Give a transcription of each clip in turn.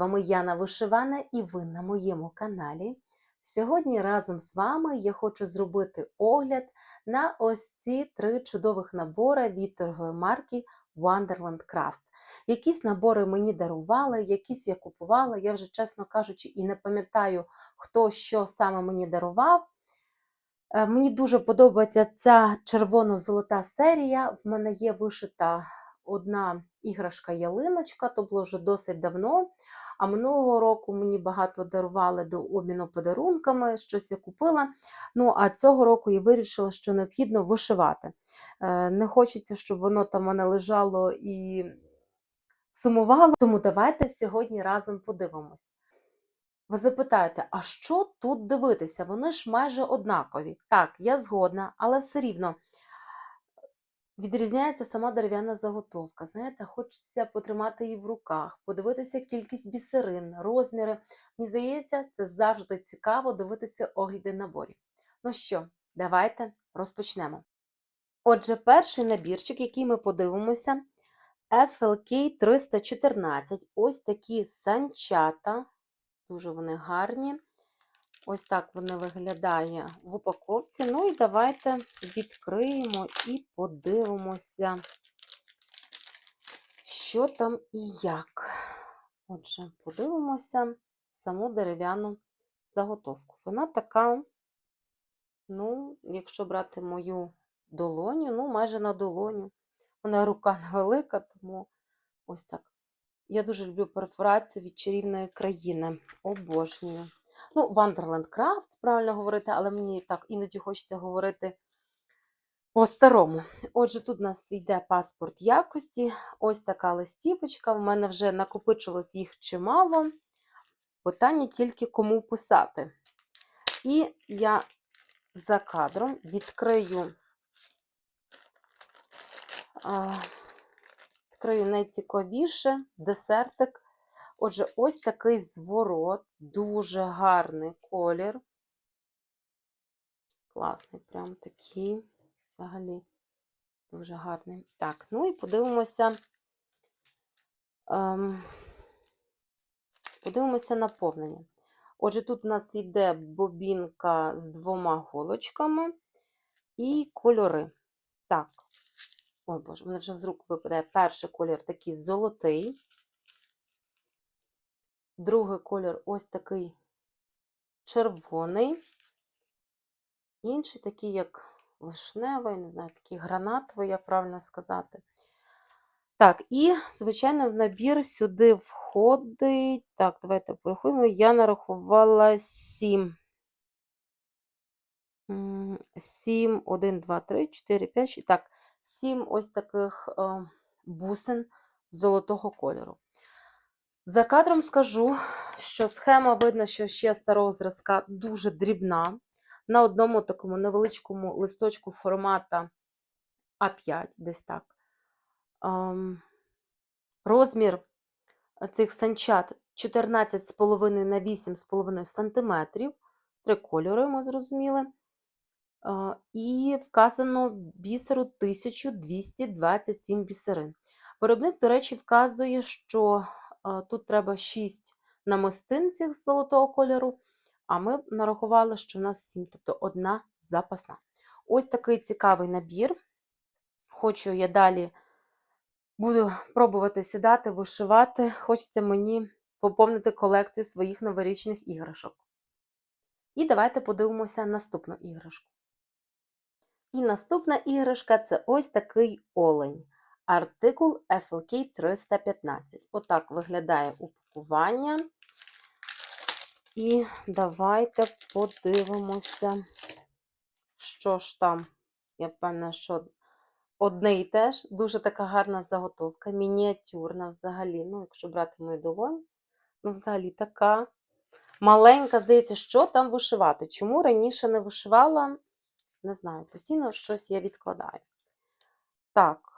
Вами Яна Вишивана і ви на моєму каналі. Сьогодні разом з вами я хочу зробити огляд на ось ці три чудових набори від торгової марки Wonderland Crafts. Якісь набори мені дарували, якісь я купувала. Я вже, чесно кажучи, і не пам'ятаю, хто що саме мені дарував. Е, Мені дуже подобається ця червоно-золота серія. В мене є вишита одна іграшка-ялиночка, то було вже досить давно. А минулого року мені багато дарували до обміну подарунками, щось я купила. Ну, а цього року я вирішила, що необхідно вишивати. Е, Не хочеться, щоб воно там мене лежало і сумувало. Тому давайте сьогодні разом подивимось. Ви запитаєте, а що тут дивитися? Вони ж майже однакові. Так, я згодна, але все рівно відрізняється сама дерев'яна заготовка. Знаєте, хочеться потримати її в руках, подивитися кількість бісерин, розміри. Мені здається, це завжди цікаво дивитися огляди наборів. Ну що, давайте розпочнемо. Отже, перший набірчик, який ми подивимося, FLK 314. Ось такі санчата. Дуже вони гарні. Ось так вони виглядає в упаковці. Ну і давайте відкриємо і подивимося, що там і як. Отже, подивимося саму дерев'яну заготовку. Вона така, ну, якщо брати мою долоню, ну, майже на долоню. Вона рука невелика, тому ось так. Я дуже люблю перфорацію від чарівної країни. Обожнюю. Ну, Wonderland Crafts, правильно говорити, але мені так іноді хочеться говорити по-старому. Отже, тут у нас йде паспорт якості. Ось така листівочка. В мене вже накопичилось їх чимало. Питання тільки кому писати. І я за кадром відкрию. Відкрию найцікавіше десертик. Отже, ось такий зворот, дуже гарний колір. Класний, прям такий, взагалі, дуже гарний. Так, ну і подивимося. Ем, подивимося наповнення. Отже, тут у нас йде бобінка з двома голочками і кольори. Так, ой боже, мене вже з рук випадає перший колір такий золотий. Другий колір ось такий червоний. Інший такий, як вишневий, не знаю, такий гранатовий, як правильно сказати. Так, і, звичайно, в набір сюди входить. Так, давайте порахуємо. Я нарахувала 7. 7, 1, 2, 3, 4, 5, 6. Так, 7 ось таких е, бусин золотого кольору. За кадром скажу, що схема видно, що ще старого зразка дуже дрібна. На одному такому невеличкому листочку формата А5, десь так. Ем, розмір цих санчат 14,5 на 8,5 см. Три кольори, ми зрозуміли. Е, і вказано бісеру 1227 бісерин. Виробник, до речі, вказує, що Тут треба 6 намистин цих з золотого кольору, а ми нарахували, що в нас 7, тобто одна запасна. Ось такий цікавий набір. Хочу я далі буду пробувати сідати, вишивати. Хочеться мені поповнити колекцію своїх новорічних іграшок. І давайте подивимося наступну іграшку. І наступна іграшка це ось такий олень. Артикул FLK 315. Отак виглядає упакування. І давайте подивимося, що ж там. Я впевнена, що одне і те ж. Дуже така гарна заготовка, мініатюрна взагалі. Ну, якщо брати мою долонь, ну, взагалі така маленька, здається, що там вишивати. Чому раніше не вишивала, не знаю, постійно щось я відкладаю. Так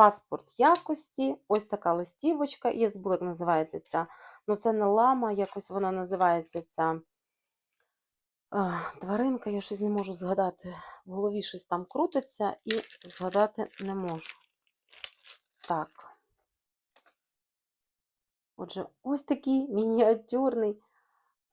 паспорт якості, ось така листівочка. Забула, як називається ця. Ну, це не лама, якось вона називається ця тваринка. Я щось не можу згадати. В голові щось там крутиться і згадати не можу. Так. Отже, ось такий мініатюрний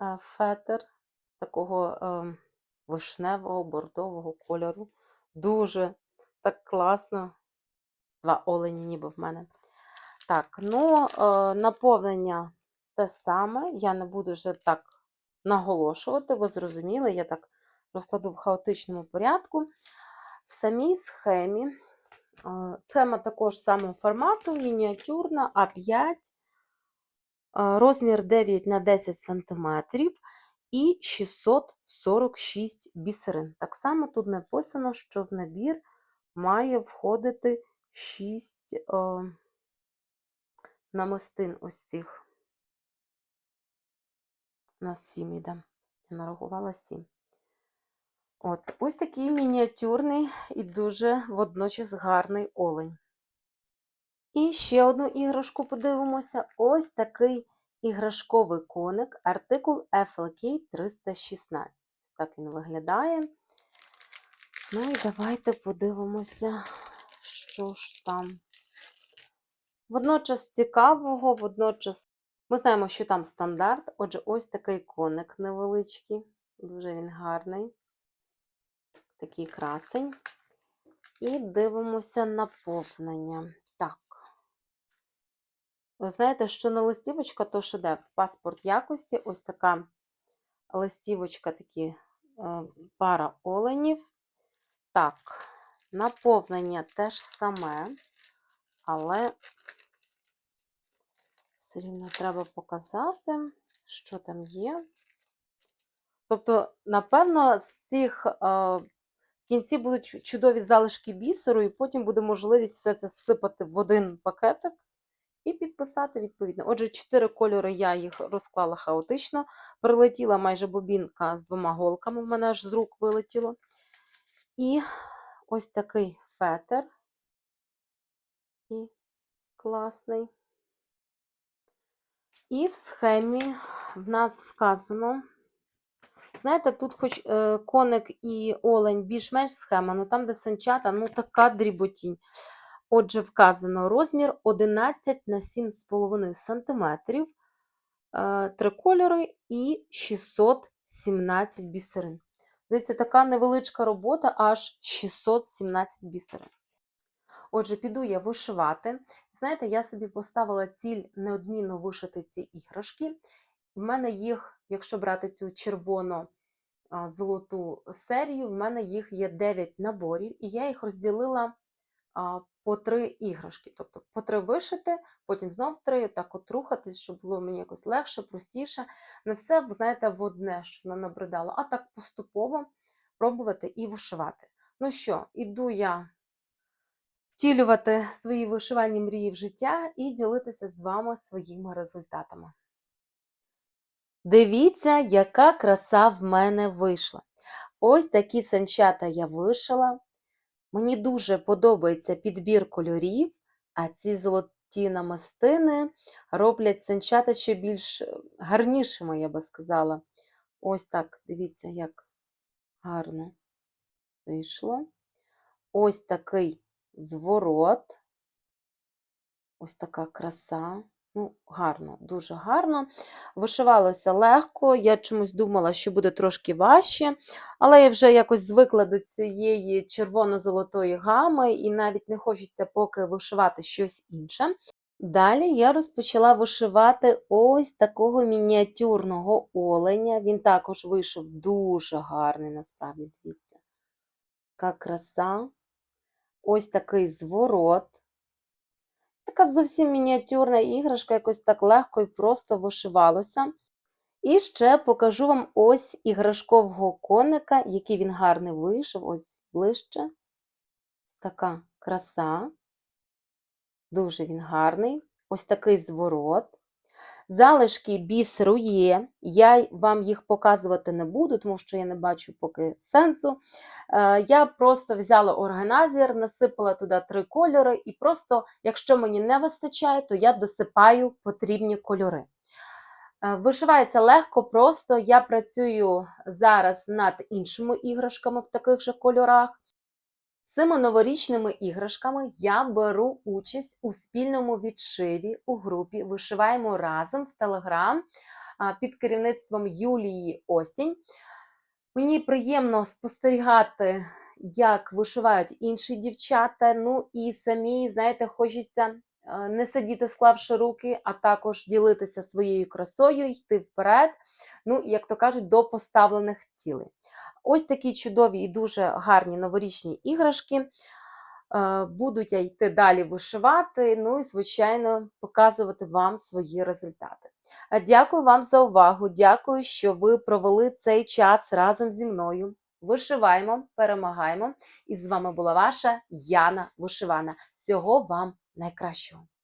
е, фетр такого е, вишневого бордового кольору. Дуже так класно. Два олені ніби в мене. Так, ну, е, наповнення те саме. Я не буду вже так наголошувати, ви зрозуміли, я так розкладу в хаотичному порядку. В самій схемі е, схема також самого формату, мініатюрна А5, е, розмір 9 на 10 см і 646 бісерин. Так само тут написано, що в набір має входити 6 е, намистин ось цих. У нас 7 іде. Я нарахувала 7. От, ось такий мініатюрний і дуже водночас гарний олень. І ще одну іграшку подивимося. Ось такий іграшковий коник, артикул FLK 316. Ось так він виглядає. Ну і давайте подивимося, що ж там. Водночас цікавого, водночас ми знаємо, що там стандарт. Отже, ось такий коник невеличкий, дуже він гарний. Такий красень. І дивимося наповнення. Так. Ви знаєте, що не листівочка, то шедевр. Паспорт якості. Ось така листівочка, такі е, пара оленів. Так, наповнення теж саме, але все рівно треба показати, що там є. Тобто, напевно, з цих е, в кінці будуть чудові залишки бісеру, і потім буде можливість все це сипати в один пакетик і підписати відповідно. Отже, чотири кольори я їх розклала хаотично. Прилетіла майже бобінка з двома голками, в мене аж з рук вилетіло. І ось такий фетер. І класний. І в схемі в нас вказано. Знаєте, тут хоч е, коник і олень більш-менш схема, але там, де санчата, ну така дріботінь. Отже, вказано розмір 11 на 7,5 см, три кольори і 617 бісерин. Здається, така невеличка робота, аж 617 бісерин. Отже, піду я вишивати. Знаєте, я собі поставила ціль неодмінно вишити ці іграшки. В мене їх, якщо брати цю червоно-золоту серію, в мене їх є 9 наборів, і я їх розділила по три іграшки. Тобто по три вишити, потім знов три, так от рухатись, щоб було мені якось легше, простіше. Не все, ви знаєте, в одне, що воно набридало, а так поступово пробувати і вишивати. Ну що, іду я втілювати свої вишивальні мрії в життя і ділитися з вами своїми результатами. Дивіться, яка краса в мене вийшла. Ось такі санчата я вишила. Мені дуже подобається підбір кольорів, а ці золоті намастини роблять санчата ще більш гарнішими, я би сказала. Ось так, дивіться, як гарно вийшло. Ось такий зворот. Ось така краса. Ну, гарно, дуже гарно. Вишивалося легко, я чомусь думала, що буде трошки важче, але я вже якось звикла до цієї червоно-золотої гами, і навіть не хочеться поки вишивати щось інше. Далі я розпочала вишивати ось такого мініатюрного оленя. Він також вийшов дуже гарний, насправді, дивіться. Яка краса. Ось такий зворот. Така зовсім мініатюрна іграшка, якось так легко і просто вишивалося. І ще покажу вам ось іграшкового коника, який він гарний вийшов, ось ближче. Така краса. Дуже він гарний. Ось такий зворот. Залишки бісеру є. Я вам їх показувати не буду, тому що я не бачу поки сенсу. Е, Я просто взяла органайзер, насипала туди три кольори, і просто, якщо мені не вистачає, то я досипаю потрібні кольори. Е, Вишивається легко, просто я працюю зараз над іншими іграшками в таких же кольорах. Цими новорічними іграшками я беру участь у спільному відшиві у групі Вишиваємо разом в Телеграм під керівництвом Юлії Осінь. Мені приємно спостерігати, як вишивають інші дівчата. Ну і самі, знаєте, хочеться не сидіти, склавши руки, а також ділитися своєю красою, йти вперед. Ну, як то кажуть, до поставлених цілей. Ось такі чудові і дуже гарні новорічні іграшки. Е, Буду я йти далі вишивати, ну і, звичайно, показувати вам свої результати. Е, Дякую вам за увагу. Дякую, що ви провели цей час разом зі мною. Вишиваємо, перемагаємо. І з вами була ваша Яна Вишивана. Всього вам найкращого!